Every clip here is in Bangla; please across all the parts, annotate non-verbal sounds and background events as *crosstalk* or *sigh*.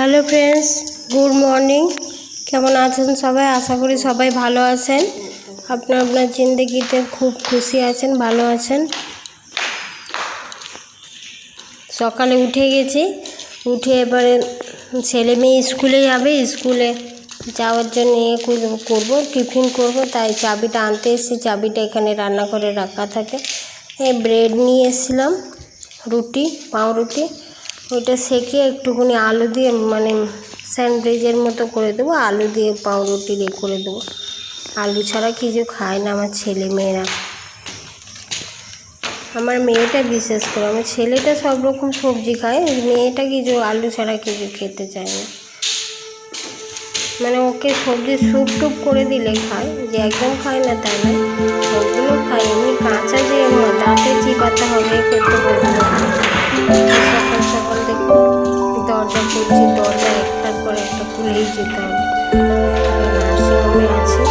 Hello friends, good morning. কেমন আছেন সবাই? আশা করি সবাই ভালো আছেন। আপনার আপনার জিন্দগিতে খুব খুশি আছেন, ভালো আছেন। সকালে উঠে গেছি। উঠে এবারে ছেলে মেয়ে স্কুলে যাবে। স্কুলে যাওয়ার জন্য ইয়ে করব- টিফিন করব। তাই চাবিটা আনতে এসেছি। চাবিটা এখানে রান্না করে রাখা থাকে। ব্রেড নিয়ে এসেছিলাম, রুটি, পাউরুটি। ওইটা সেকে একটুখানি আলু দিয়ে মানে স্যান্ডউইচের মতো করে দেবো, আলু দিয়ে পাউরুটি দিয়ে করে দেবো। আলু ছাড়া কিছু খায় না আমার ছেলে মেয়েরা। আমার মেয়েটা বিশেষ করে, আমার ছেলেটা সব রকম সবজি খায়, মেয়েটা কিছু, আলু ছাড়া কিছু খেতে চায় না। মানে ওকে সবজি স্যুপ টুপ করে দিলে খায়, যে একদম খায় না তাই না সবগুলো খায়। এমনি কাঁচা যে দাঁতে চিবাতে হবে করতে পারবে দরজা খুলছি, দরজা একটার পর একটা খুলেই যেতে হবে। নার্সিংহোমে আছে।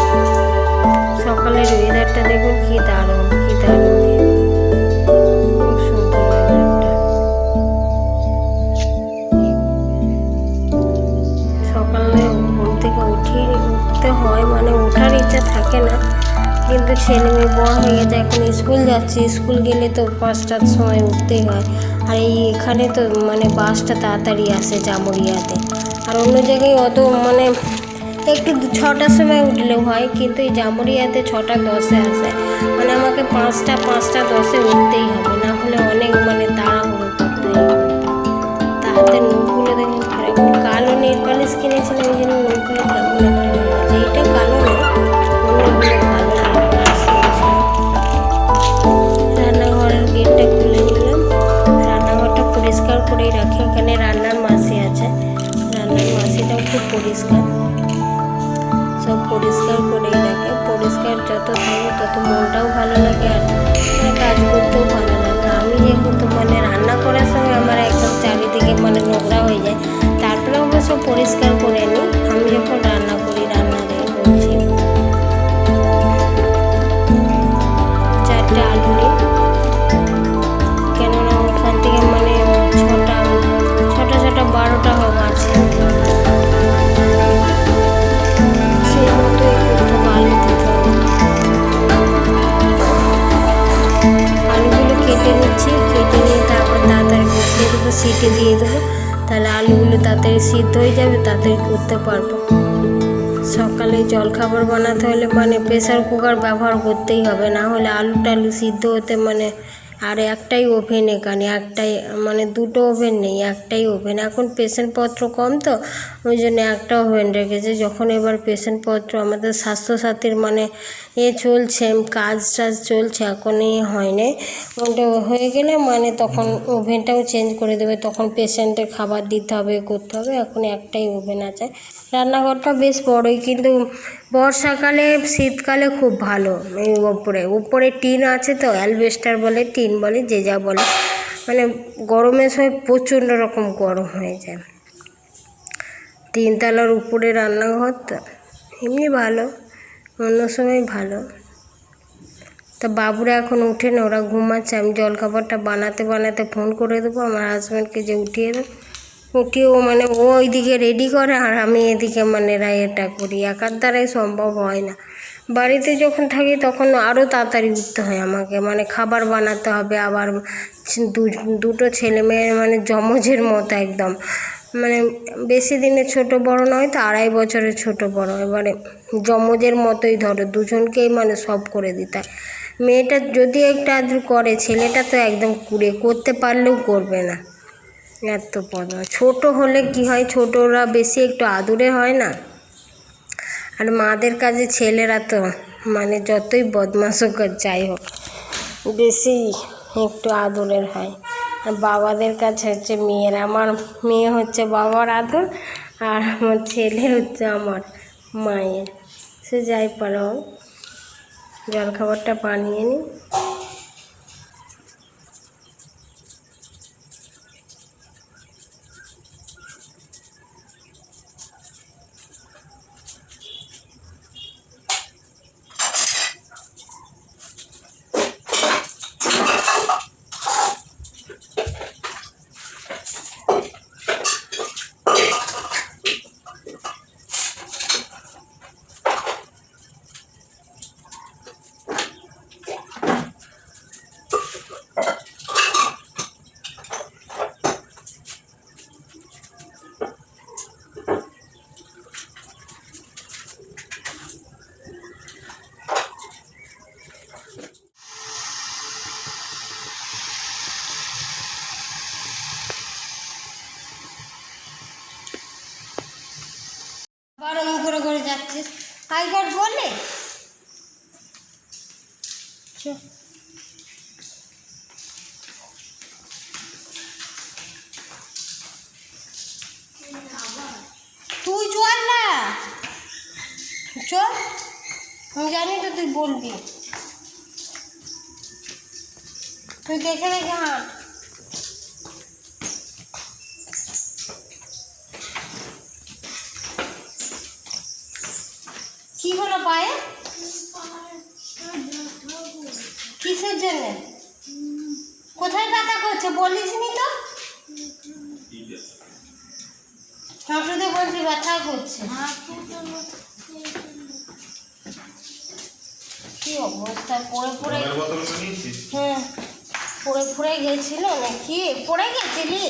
সকালের ওয়েদারটা দেখুন, কি দারুণ কি দারুণ সকালে ঘুম উঠিয়ে উঠতে হয় মানে ওঠার ইচ্ছা থাকে না। কিন্তু ছেলে মেয়ে বড় হয়ে গেছে এখন স্কুল যাচ্ছে, স্কুল গেলে তো পাঁচটার সময় উঠতেই হয়। আর এই এখানে তো মানে বাসটা তাড়াতাড়ি আসে জামুরিয়াতে। আর অন্য জায়গায় অত মানে একটু ছটার সময় উঠলেও হয়, কিন্তু এই জামুরিয়াতে ছটা দশে আসে। মানে আমাকে পাঁচটা পাঁচটা দশে উঠতেই হবে, না হলে অনেক মানে তাড়াহুড়ো করতে হয়। তা হাতের নোটগুলো দেখুন কালো নেল পালিশ কিনেছিলাম, ওই জন্য নোটগুলো কেমন এইটা কালো না সব পরিষ্কার করেই থাকে পরিষ্কার যত থাকে তত মনটাও ভালো লাগে আর মানে কাজ করতেও ভালো লাগে। আমি যেহেতু মানে রান্না করার সময় আমার একদম চারিদিকে মানে নোংরা হয়ে যায় তারপরে অবশ্য পরিষ্কার করে নিই। আমি যখন রান্না করি করতে পারব। সকালে জলখাবার বানাতে হলে মানে প্রেশার কুকার ব্যবহার করতেই হবে, না হলে আলু টালু সিদ্ধ হতে মানে আর একটাই ওভেন এখানে, একটাই মানে দুটো ওভেন নেই, একটাই ওভেন এখন পেশেন্টপত্র কম তো, ওই জন্য একটা ওভেন রেখেছে। যখন এবার পেশেন্টপত্র আমাদের স্বাস্থ্যসাথীর মানে এ চলছে, কাজ টাজ চলছে, এখন এ হয়নি। ওটা হয়ে গেলে মানে তখন ওভেনটাও চেঞ্জ করে দেবে। তখন পেশেন্টের খাবার দিতে হবে, করতে হবে। এখন একটাই ওভেন আছে। রান্নাঘরটা বেশ বড়ই, কিন্তু বর্ষাকালে, শীতকালে খুব ভালো। এই ওপরে উপরে টিন আছে তো, অ্যালবেস্টার বলে টিন। বলে যে যা বলে। মানে গরমের সময় প্রচণ্ড রকম গরম হয়ে যায়। তিনতলার উপরে রান্নাঘর তো এমনি ভালো, অন্য সময় ভালো। তা বাবুরা এখন উঠে না ওরা ঘুমাচ্ছে, আমি জলখাবারটা বানাতে বানাতে ফোন করে দেবো, আমার হাজব্যান্ডকে যে উঠিয়ে দেবো। উঠিয়ে ও মানে ও ওইদিকে রেডি করে আর আমি এদিকে মানে এটা করি। একার দ্বারাই সম্ভব হয় না। বাড়িতে যখন থাকি তখন আরও তাড়াতাড়ি উঠতে হয় আমাকে। মানে খাবার বানাতে হবে, আবার দুটো ছেলে মেয়ের মানে জমজের মতো একদম। মানে বেশি দিনে ছোট বড় নয় তো আড়াই বছরের ছোট বড়। এবারে জমজের মতোই ধরো, দুজনকেই মানে সব করে দিতে হয়। মেয়েটা যদি একটা আধটু করে, ছেলেটা তো একদম কুড়ে, করতে পারলেও করবে না। এত বদমাস ছোট হলে কি হয়, ছোটরা বেশি একটু আদুরে হয় না? আর মাদের কাজে ছেলেরা তো মানে যতই বদমাশ হোক যাই হোক, বেশি একটু আদরের হয়। আর বাবাদের কাছে হচ্ছে মেয়ের, আমার মেয়ে হচ্ছে বাবার আদর আর আমার ছেলে হচ্ছে আমার মায়ের। সে যাই পারো, জলখাবারটা বানিয়ে নিই। চল আমি জানি তো তুই বলবি। তুই দেখে দেখে হাঁট কি হলো পায়ে? কিসের জন্য? কোথায় ব্যথা করছে বলিস নি তো? হাঁটুতে বলছি ব্যথা করছে। কি অবস্থা? পড়ে হ্যাঁ পড়ে পড়ে গেছিল নাকি? পড়ে গেছিলি?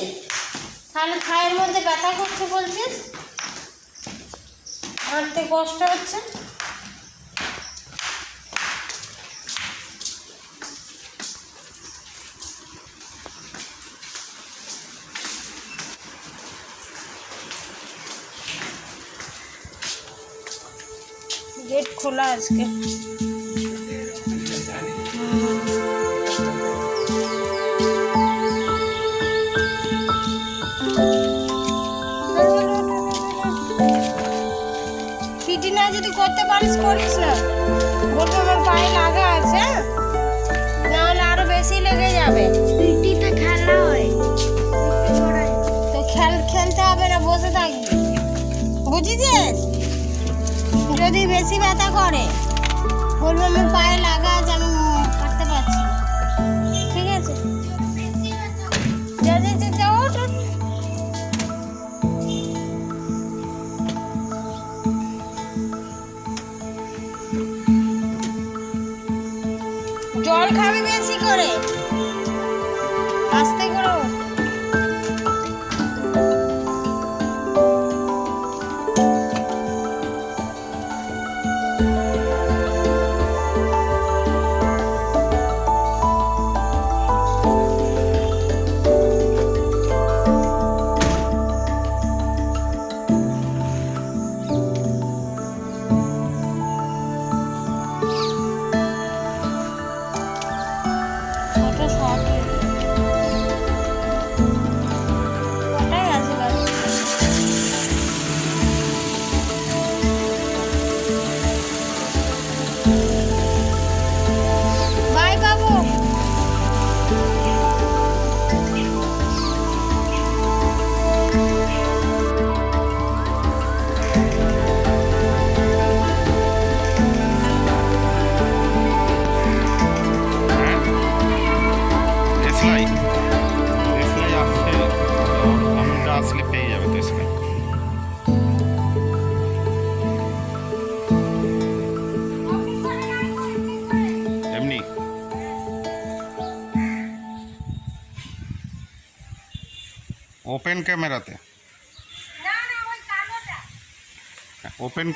তাহলে থায়ের মধ্যে ব্যথা করছে বলছিস? হাঁটতে কষ্ট হচ্ছে? গেট খোলা আজকে। ফিটি করতে করিস না। বলব আমার পায়ে লাগা আছে হ্যাঁ? না হলে আরও বেশি লেগে যাবে। পিটিতে খেলা হয়। তো খেল খেলতে হবে না বসে থাকবি। বুঝেছিস? যদি বেশি ব্যথা করে বলব আমার পায়ে লাগা ওপেন ক্যামেরাতে না না ওই কালোটা ওপেন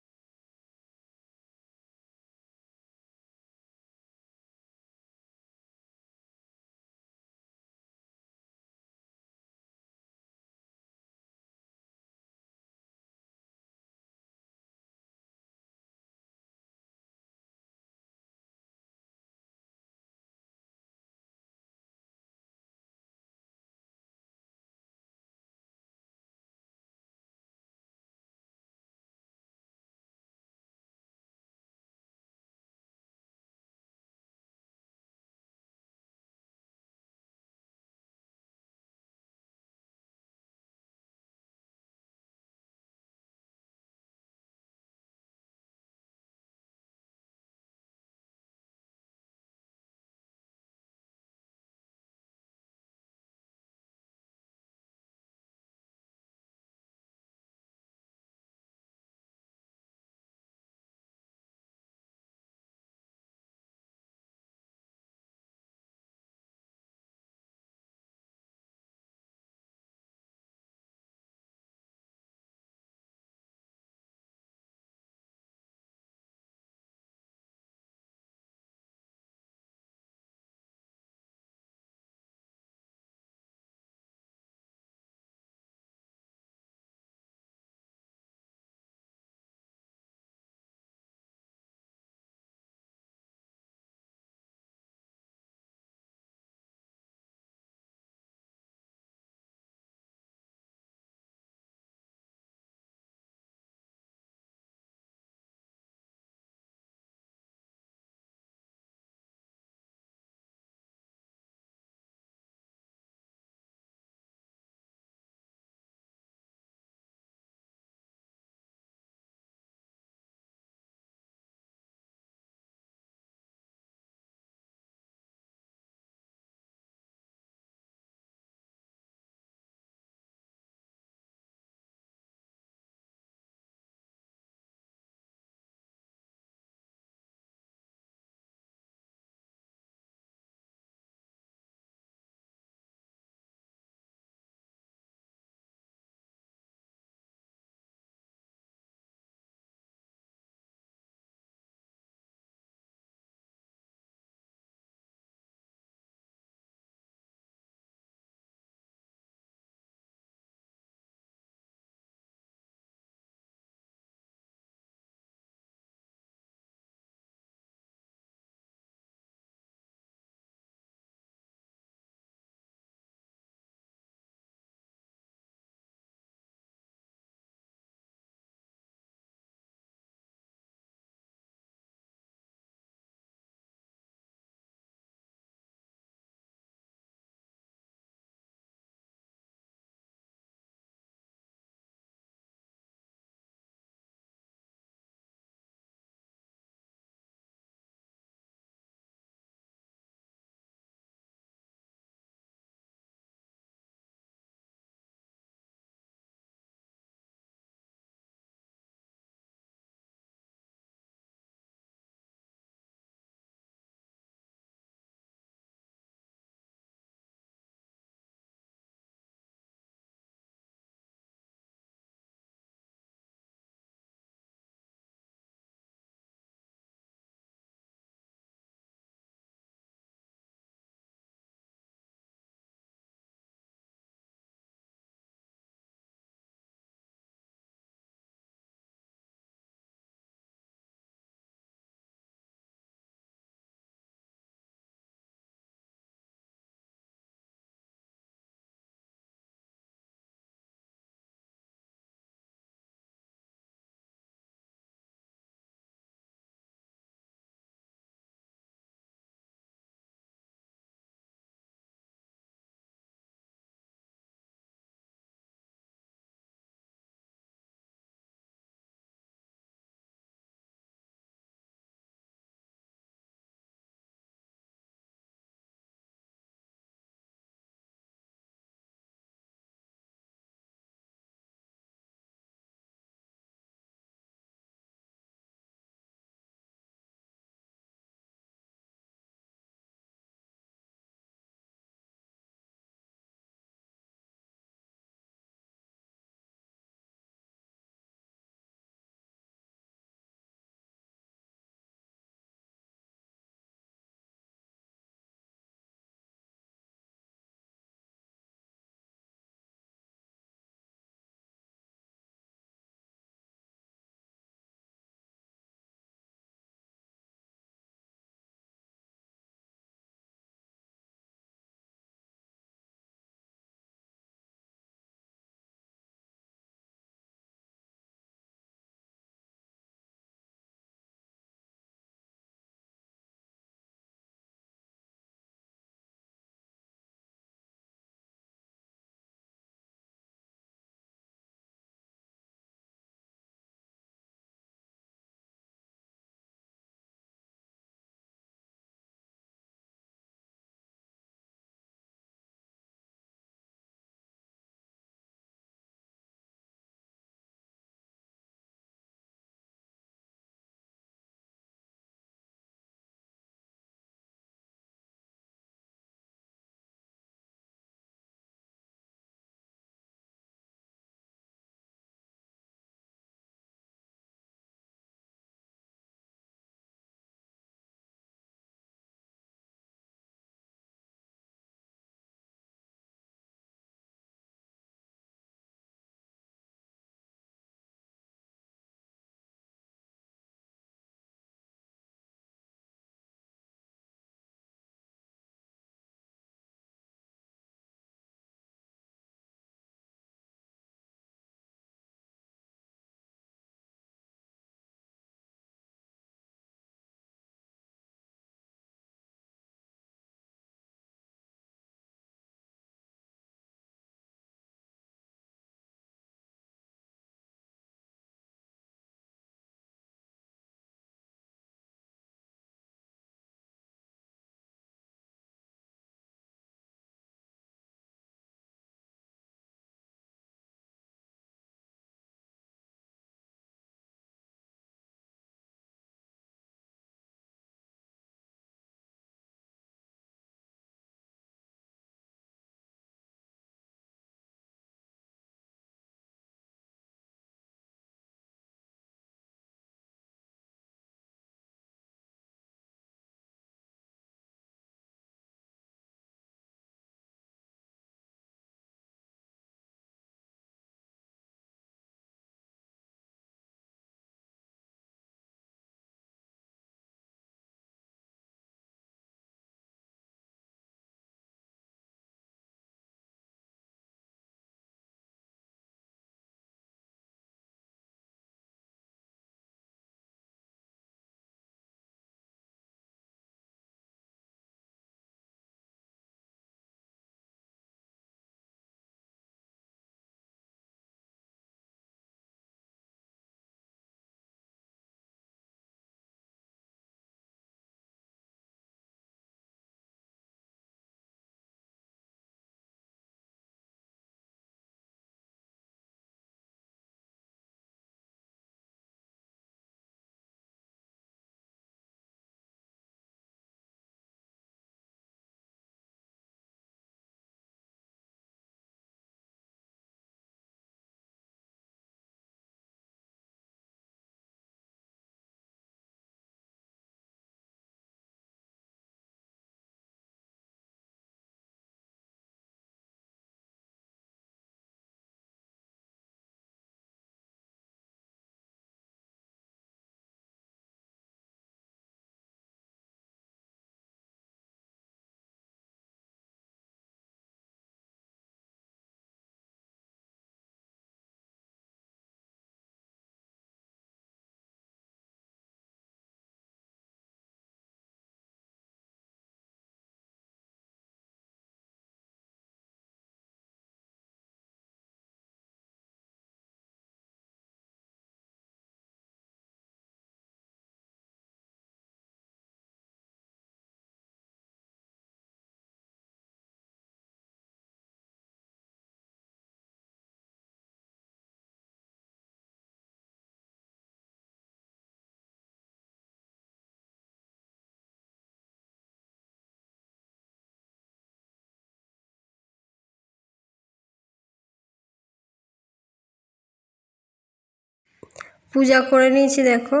পূজা করে নিয়েছি, দেখো।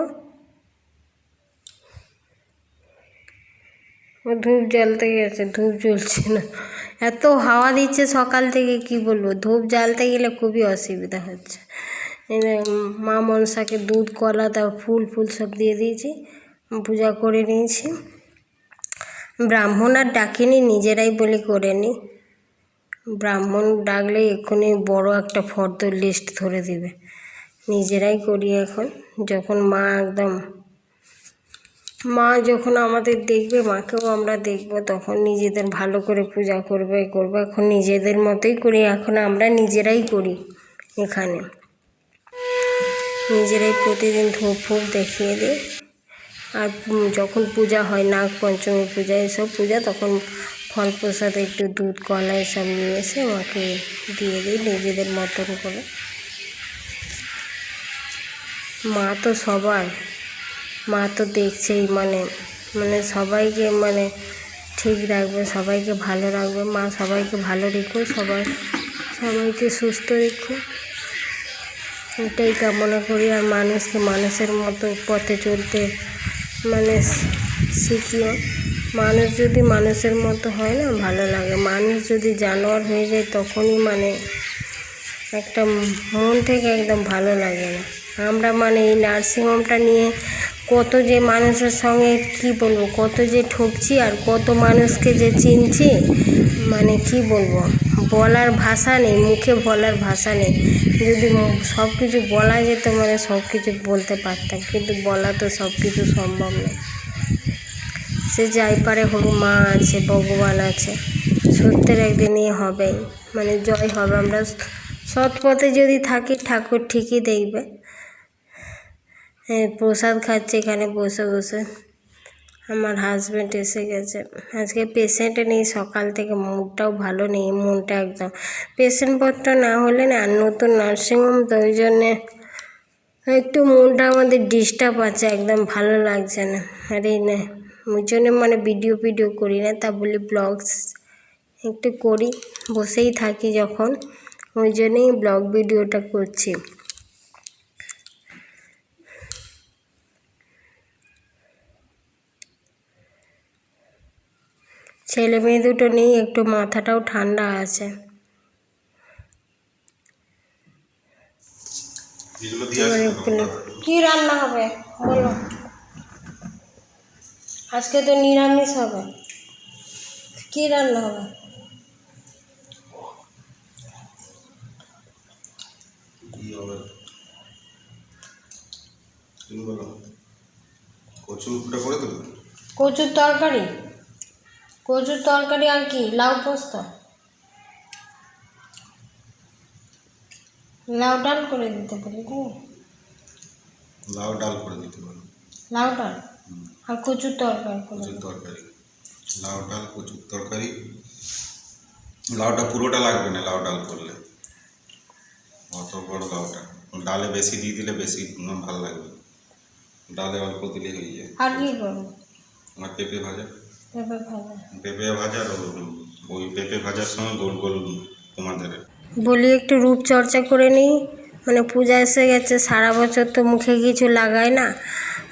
ও ধূপ জ্বালতে গেছে, ধূপ জ্বলছে না। এত হাওয়া দিচ্ছে সকাল থেকে, কি বলব? ধূপ জ্বালতে গেলে খুবই অসুবিধা হচ্ছে। মা মনসাকে দুধ, কলা তার ফুল ফুল সব দিয়ে দিয়েছি, পূজা করে নিয়েছি। ব্রাহ্মণ আর ডাকিনি, নিজেরাই বলে করে নি। ব্রাহ্মণ ডাকলে এক্ষুনি বড় একটা ফর্দ লিস্ট ধরে দিবে। নিজেরাই করি এখন। যখন মা একদম, মা যখন আমাদের দেখবে, মাকেও আমরা দেখব, তখন নিজেদের ভালো করে পূজা করবে করব। এখন নিজেদের মতোই করি, এখন আমরা নিজেরাই করি এখানে। নিজেরাই প্রতিদিন ধূপ ফুপ দেখিয়ে দিই। আর যখন পূজা হয়, নাগ পঞ্চমী পূজা, এসব পূজা, তখন ফল প্রসাদ, একটু দুধ কলা এসব নিয়ে এসে মাকে দিয়ে দিই নিজেদের মতন করে। মা তো সবার। মা তো দেখছেই মানে মানে সবাইকে মানে ঠিক রাখবে, সবাইকে ভালো রাখবে। মা সবাইকে ভালো রেখো, সবাই, সবাইকে সুস্থ রেখো। এটাই কামনা করি, আর মানুষকে, মানুষের মতো পথে চলতে মানে শিখিও। মানুষ যদি মানুষের মতো হয় না, ভালো লাগে। মানুষ যদি জানোয়ার হয়ে যায়, তখনই মানে একটা মন থেকে একদম ভালো লাগে না। আমরা মানে এই নার্সিংহোমটা নিয়ে কত যে মানুষের সঙ্গে কি বলব, কত যে ঠকছি আর কত মানুষকে যে চিনছি মানে কি বলব, বলার ভাষা নেই, মুখে বলার ভাষা নেই। যদি সব কিছু বলা যেত মানে সব কিছু বলতে পারতাম, কিন্তু বলা তো সব কিছু সম্ভব নয়। সে যাই পারে হোক মা আছে, ভগবান আছে, সত্যের একদিনই হবেই মানে জয় হবে। আমরা সৎ পথে যদি থাকি, ঠাকুর ঠিকই দেখবে। প্রসাদ খাচ্ছে, এখানে বসে বসে। আমার হাজব্যান্ড এসে গেছে। আজকে পেশেন্ট নেই, সকাল থেকে মুডটাও ভালো নেই, মনটা একদম। পেশেন্টপত্র না হলে না, আর নতুন নার্সিংহোম তো ওই জন্যে একটু মনটা আমাদের ডিস্টার্ব আছে, একদম ভালো লাগছে না। আর এই না, ওই জন্য মানে ভিডিও ভিডিও করি না, তা বলি ব্লগস একটু করি, বসেই থাকি যখন। ওই জন্যই ব্লগ ভিডিওটা করছি। ছেলে মেয়ে দুটো নেই একটু মাথাটাও ঠান্ডা আছে। কী রান্না হবে? বলো। আজকে তো নিরামিষ হবে। কি রান্না হবে? কচুটা করে দেবে? কচুর তরকারি? কচুর তরকারি আর কি? লাউ পোস্ত। লাউ ডাল করে দিতে পারি কি? লাউ ডাল করে দিতে পারো। লাউ ডাল? আর কচুর তরকারি করে কচুর তরকারি। লাউ ডাল কচুর তরকারি। লাউটা পুরোটা লাগবে না লাউ ডাল করলে। অত বড় লাউটা। ডালে বেশি দিয়ে দিলে বেশি উম, ভালো লাগবে। ডালে অল্প দিলে হয়ে যায়। আর কি করব? আর পেঁপে ভাজা? পেঁপে ভাজা। ওই- পেঁপে ভাজার সময় গোল গোল তোমাদের। বলি একটু রূপচর্চা করে নিই। মানে পূজা এসে গেছে সারা বছর তো মুখে কিছু লাগায় না।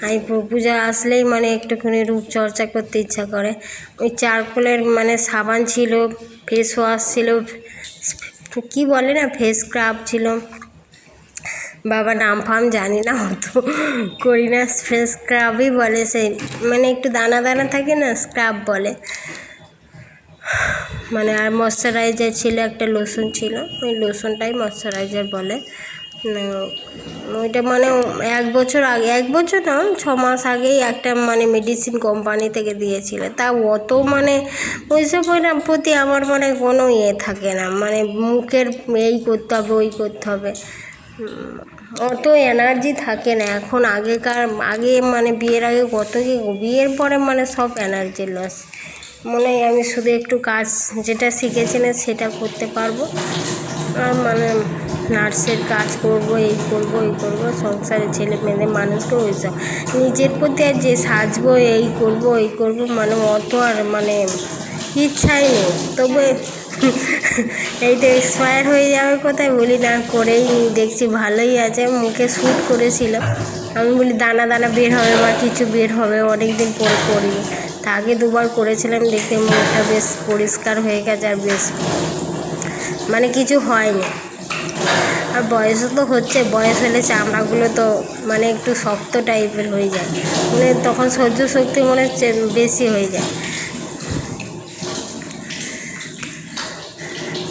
এই পূজা আসলেই মানে একটুখানি রূপচর্চা করতে ইচ্ছা করে। ওই চারকোলের মানে সাবান ছিল ফেস ওয়াশ ছিল কি বলে না ফেস স্ক্রাব ছিল। বাবা নাম ফাম জানি না, অত করি না। স্ক্রাবই বলে সেই মানে একটু দানা দানা থাকে না স্ক্রাব বলে। মানে আর ময়শ্চারাইজার ছিল, একটা লোশন ছিল, ওই লোশনটাই ময়শ্চারাইজার বলে। ওইটা মানে এক বছর আগে, এক বছর না, ছ মাস আগেই একটা মানে মেডিসিন কোম্পানি থেকে দিয়েছিল। তা অত মানে ওইসব প্রতি আমার মানে কোনো ইয়ে থাকে না মানে মুখের এই করতে হবে, ওই করতে হবে। অত এনার্জি থাকে না। এখন আগেকার, আগে মানে বিয়ের আগে কত কি বিয়ের পরে মানে সব এনার্জি লস। মনে হয় আমি শুধু একটু কাজ যেটা শিখেছিলাম সেটা করতে পারব। আর মানে নার্সের কাজ করব, এই করব এই করব সংসারে ছেলে মেয়েদের মানুষকে ওইসব নিজের প্রতি আর যে সাজবো, এই করব এই করব মানে অত আর মানে ইচ্ছাই নেই। তবে *laughs* এইটা এক্সপায়ার হয়ে যাওয়ার কোথায় বলি না, করেই দেখছি ভালোই আছে, মুখে শ্যুট করেছিল। আমি বলি, দানা দানা বের হবে বা কিছু বের হবে অনেক দিন পরে করি। তা আগে দুবার করেছিলাম দেখতে মুখটা বেশ পরিষ্কার হয়ে গেছে আর বেশ মানে কিছু হয়নি। আর বয়সও তো হচ্ছে, বয়স হলে চামড়াগুলো তো মানে একটু শক্ত টাইপের হয়ে যায়। মানে তখন সহ্য শক্তি মনে হচ্ছে বেশি হয়ে যায়।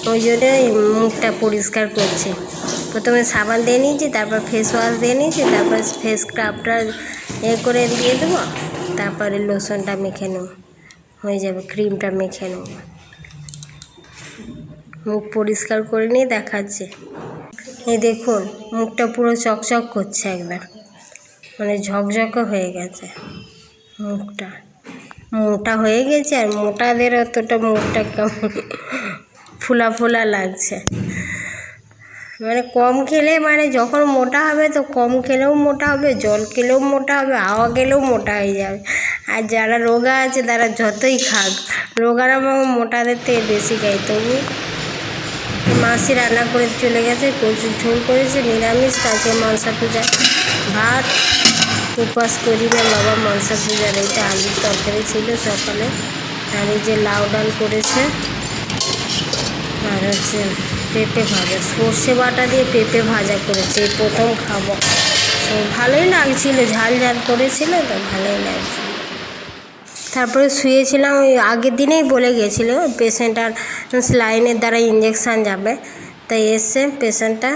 ওই জন্যই মুখটা পরিষ্কার করছে। প্রথমে সাবান দিয়ে নিয়েছি, তারপর ফেস ওয়াশ দিয়ে নিয়েছি, তারপর ফেস স্ক্রাবটা এ করে দিয়ে দেবো, তারপরে লোশনটা মেখে নেব। হয়ে যাবে ক্রিমটা মেখে নেব। মুখ পরিষ্কার করে নিয়ে দেখাচ্ছে। এই দেখুন, মুখটা পুরো চকচক করছে একবার। মানে ঝকঝকে হয়ে গেছে মুখটা। মোটা হয়ে গেছে আর মোটাদের অতটা মুখটা কেমন? ফোলা ফোলা লাগছে। মানে কম খেলে মানে যখন মোটা হবে তো কম খেলেও মোটা হবে, জল খেলেও মোটা হবে, হাওয়া গেলেও মোটা হয়ে যাবে। আর যারা রোগা আছে তারা যতই খাক, রোগারা মোটাদের থেকে বেশি খায়। তবু মাসি রান্না করে চলে গেছে কচুর ঝোল করেছে, নিরামিষ, তাকে মনসা পূজা, ভাত উপবাস করি না, বাবা মনসা পূজার এইটা আলুর তরকারি ছিল সকালে। আর এই যে লাউ ডাল করেছে। আর হচ্ছে পেঁপে ভাজা। সর্ষে বাটা দিয়ে পেঁপে ভাজা করেছে প্রথম খাব। তো ভালোই লাগছিল, ঝাল ঝাল করেছিল, তো ভালোই লাগছিল তারপরে শুয়েছিলাম, ওই আগের দিনেই বলে গেছিল পেশেন্ট আর স্লাইনের দ্বারা ইঞ্জেকশান যাবে। তাই এসছে পেশেন্টটা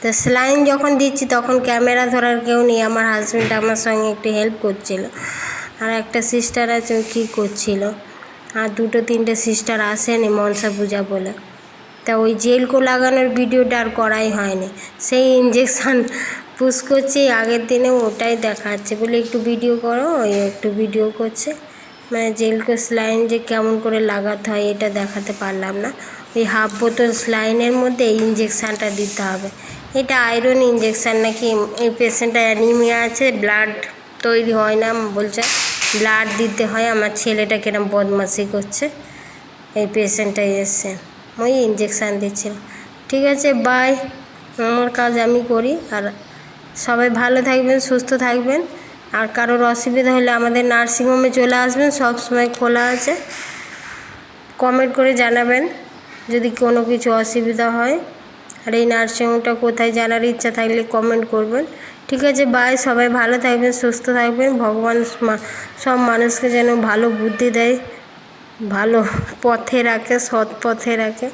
তো স্লাইন যখন দিচ্ছি, তখন ক্যামেরা ধরার কেউ নেই, আমার হাজব্যান্ড আমার সঙ্গে একটু হেল্প করছিল। আর একটা সিস্টার আছে কী করছিল? আর দুটো তিনটে সিস্টার আসেনি মনসা পূজা বলে। তা ওই জেলকো লাগানোর ভিডিওটা আর করাই হয়নি। সেই ইঞ্জেকশান পুশ করছে, আগের দিনে ওটাই দেখাচ্ছে। বলে একটু ভিডিও করো, ওই একটু ভিডিও করছে। মানে জেলকো স্লাইন যে কেমন করে লাগাতে হয় এটা দেখাতে পারলাম না। ওই হাফ বোতল স্লাইনের মধ্যে এই ইঞ্জেকশানটা দিতে হবে। এটা আয়রন ইঞ্জেকশান নাকি এই পেশেন্টটা অ্যানিমিয়া আছে ব্লাড তৈরি হয় না বলছে। ব্লাড দিতে হয়, আমার ছেলেটা কিরম বদমাশি করছে। এই পেশেন্টটা এসছে। ওই ইঞ্জেকশান দিচ্ছিল। ঠিক আছে বাই আমার কাজ আমি করি আর সবাই ভালো থাকবেন, সুস্থ থাকবেন। আর কারোর অসুবিধা হলে আমাদের নার্সিংহোমে চলে আসবেন, সব সময় খোলা আছে। কমেন্ট করে জানাবেন যদি কোনো কিছু অসুবিধা হয়। আর এই নার্সিংহোমটা কোথায় জানার ইচ্ছা থাকলে কমেন্ট করবেন। ঠিক আছে বাই সবাই ভালো থাকবেন, সুস্থ থাকবেন, ভগবান সব মানুষকে যেন ভালো বুদ্ধি দেয়, ভালো পথে রাখে, সৎ পথে রাখে।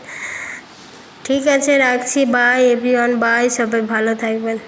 ঠিক আছে, রাখছি বাই এভরিওয়ান বাই সবাই ভালো থাকবেন।